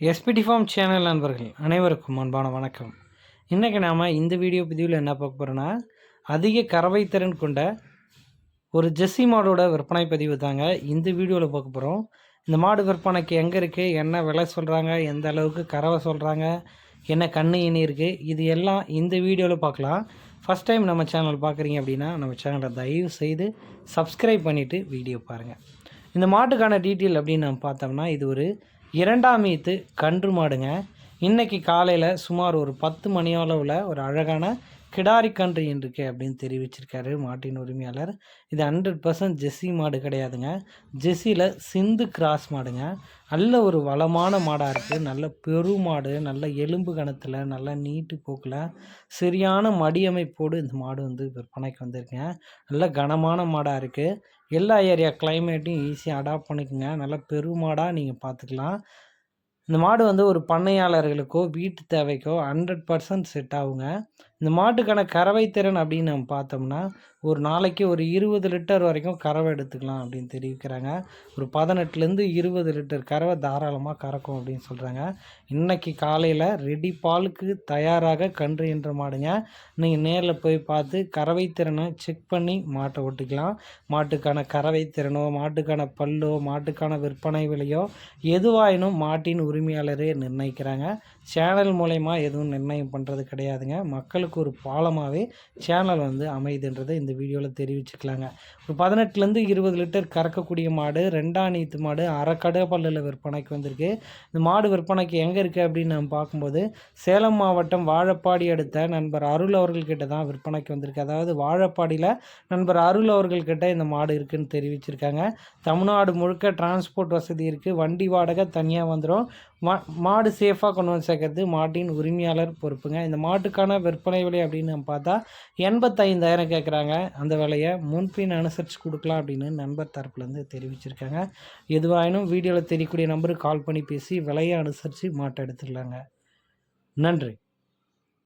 SPD form channel நண்பர்கள் அனைவருக்கும் அன்பான வணக்கம். இன்றைக்கி நாம் இந்த வீடியோ பதிவில் என்ன பார்க்க போகிறோன்னா அதிக கறவை திறன் கொண்ட ஒரு ஜெஸ்ஸி மாடோட விற்பனை பதிவு தாங்க இந்த வீடியோவில் பார்க்க போகிறோம் இந்த மாடு விற்பனைக்கு எங்கே இருக்குது என்ன விலை சொல்கிறாங்க எந்த அளவுக்கு கறவை சொல்கிறாங்க என்ன கண்ணு இனி இருக்குது இது எல்லாம் இந்த வீடியோவில் பார்க்கலாம். ஃபஸ்ட் டைம் நம்ம சேனல் பார்க்குறீங்க அப்படின்னா நம்ம சேனலை தயவு செய்து சப்ஸ்கிரைப் பண்ணிவிட்டு வீடியோ பாருங்கள் இந்த மாட்டுக்கான டீட்டெயில் அப்படின்னு நம்ம பார்த்தோம்னா இது ஒரு இரண்டாம் ஈத்து கன்று மாடுங்க. இன்னைக்கு காலையில் சுமார் ஒரு பத்து மணி அளவில் ஒரு அழகான கிடாரி கன்று இருக்கு அப்படின்னு தெரிவிச்சிருக்காரு மாட்டின் உரிமையாளர். இது ஹண்ட்ரட் பர்சன்ட் ஜெஸ்ஸி மாடு கிடையாதுங்க. ஜெஸ்ஸியில் சிந்து கிராஸ் மாடுங்க. நல்ல ஒரு வளமான மாடாக இருக்குது நல்ல பெரு மாடு நல்ல எலும்பு கணத்தில் நல்ல நீட்டு போக்கில் சரியான மடியமைப்போடு இந்த மாடு வந்து விற்பனைக்கு வந்திருக்குங்க. நல்ல கனமான மாடாக இருக்குது எல்லா ஏரியா கிளைமேட்டையும் ஈஸியாக அடாப்ட் பண்ணிக்கோங்க. நல்ல பெரு மாடாக நீங்கள் பார்த்துக்கலாம் இந்த மாடு வந்து ஒரு பண்ணையாளர்களுக்கோ வீட்டு தேவைக்கோ ஹண்ட்ரட் பர்சன்ட் செட் ஆகுங்க. இந்த மாட்டுக்கான கறவை திறன் அப்படின்னு நம்ம பார்த்தோம்னா ஒரு நாளைக்கு ஒரு இருபது லிட்டர் வரைக்கும் கறவை எடுத்துக்கலாம் அப்படின்னு தெரிவிக்கிறாங்க. ஒரு பதினெட்டுலேருந்து இருபது லிட்டர் கறவை தாராளமாக கறக்கும் அப்படின்னு சொல்கிறாங்க இன்றைக்கி காலையில் ரெடி பாலுக்கு தயாராக கன்று என்ற மாடுங்க. நீங்கள் நேரில் போய் பார்த்து கறவை திறனை செக் பண்ணி மாட்டை ஓட்டிக்கலாம். மாட்டுக்கான கறவை திறனோ மாட்டுக்கான பல்லோ மாட்டுக்கான விற்பனை விலையோ எதுவாயினும் மாட்டின் உரிமையாளரே நிர்ணயிக்கிறாங்க. சேனல் மூலயமா எதுவும் நிர்ணயம் பண்ணுறது கிடையாதுங்க. மக்களுக்கு ஒரு பாலமாகவே சேனல் வந்து அமையுதுன்றதை இந்த வீடியோவில் தெரிவிச்சுக்கலாங்க. ஒரு பதினெட்டுலேருந்து இருபது லிட்டர் கறக்கக்கூடிய மாடு ரெண்டாம் நீத்து மாடு அரைக்கடை பல்லில் விற்பனைக்கு வந்திருக்கு. இந்த மாடு விற்பனைக்கு எங்கே இருக்குது அப்படின்னு நம்ம பார்க்கும்போது சேலம் மாவட்டம் வாழப்பாடி அடுத்த நண்பர் அருள் அவர்கள்கிட்ட தான் விற்பனைக்கு வந்திருக்கு. அதாவது வாழப்பாடியில் நண்பர் அருள் அவர்கள்கிட்ட இந்த மாடு இருக்குதுன்னு தெரிவிச்சிருக்காங்க. தமிழ்நாடு முழுக்க டிரான்ஸ்போர்ட் வசதி இருக்குது வண்டி வாடகை தனியாக வந்துடும் மா மாடு சேஃபாக கொண்டு வந்து சேர்க்கறது மாட்டின் உரிமையாளர் பொறுப்புங்க. இந்த மாட்டுக்கான விற்பனை விலை அப்படின்னு நம்ம பார்த்தா எண்பத்தைந்தாயிரம் கேட்குறாங்க அந்த விலையை முன்பின் அனுசரித்து கொடுக்கலாம் அப்படின்னு நண்பர் தரப்புலேருந்து தெரிவிச்சிருக்காங்க. எதுவாயினும் வீடியோவில் தெரியக்கூடிய நம்பருக்கு கால் பண்ணி பேசி விலையை அனுசரித்து மாட்டை எடுத்துக்கலாங்க நன்றி.